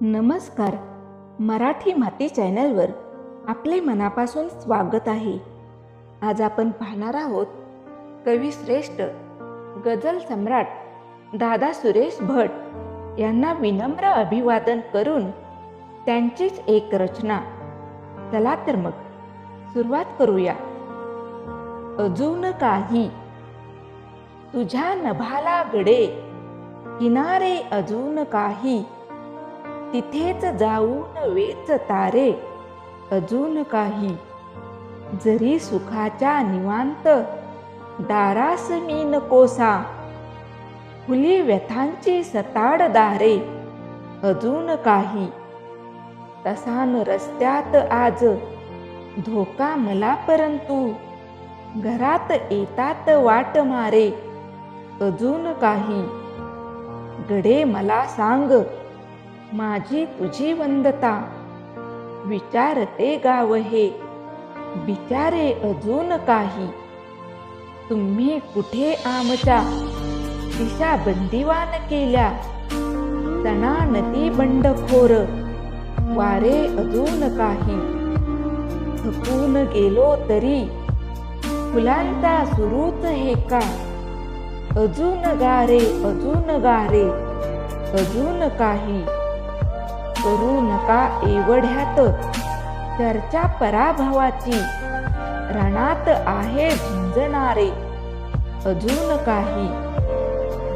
नमस्कार. मराठी माती चॅनलवर आपले मनापासून स्वागत आहे. आज आपण पाहणार आहोत कवी श्रेष्ठ गझल सम्राट दादा सुरेश भट यांना विनम्र अभिवादन करून त्यांचीच एक रचना. चला तर मग सुरुवात करूया. अजून काही. तुझ्या नभाला गडे किनारे अजून काही. तिथेच जाऊन वेच तारे. अजून काही. जरी सुखाच्या निवांत दारास मी नकोसा. फुली व्यथांची सताड दारे. अजून काही. तसान रस्त्यात आज धोका मला परंतु. घरात येतात वाट मारे. अजून काही. गडे मला सांग माझी तुझी वंदता. विचारते गाव हे. बिचारे अजून काही. तुम्ही कुठे आमच्या? दिशा बंदिवान केल्या. सणानती बंडखोर. वारे अजून काही. थकून गेलो तरी. फुलांचा सुरूच हे का? अजून गारे अजून गारे. अजून काही. करू नका एवढ्यात. चर्चा पराभवाची रणात आहे झुंजणारे. अजून काही.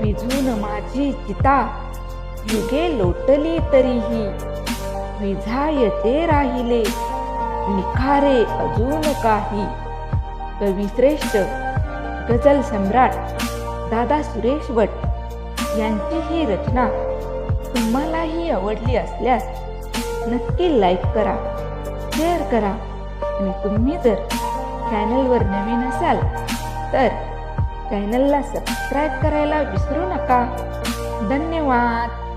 विझून माझी चिता. युगे लोटली तरीही. विझायचे राहिले. निखारे अजून काही. कविश्रेष्ठ गझल सम्राट दादा सुरेश भट यांची ही रचना. तुम्हालाही आवडली असल्यास नक्की लाईक करा शेअर करा. आणि तुम्ही जर चॅनलवर नवीन असाल तर चॅनलला सबस्क्राईब करायला विसरू नका. धन्यवाद.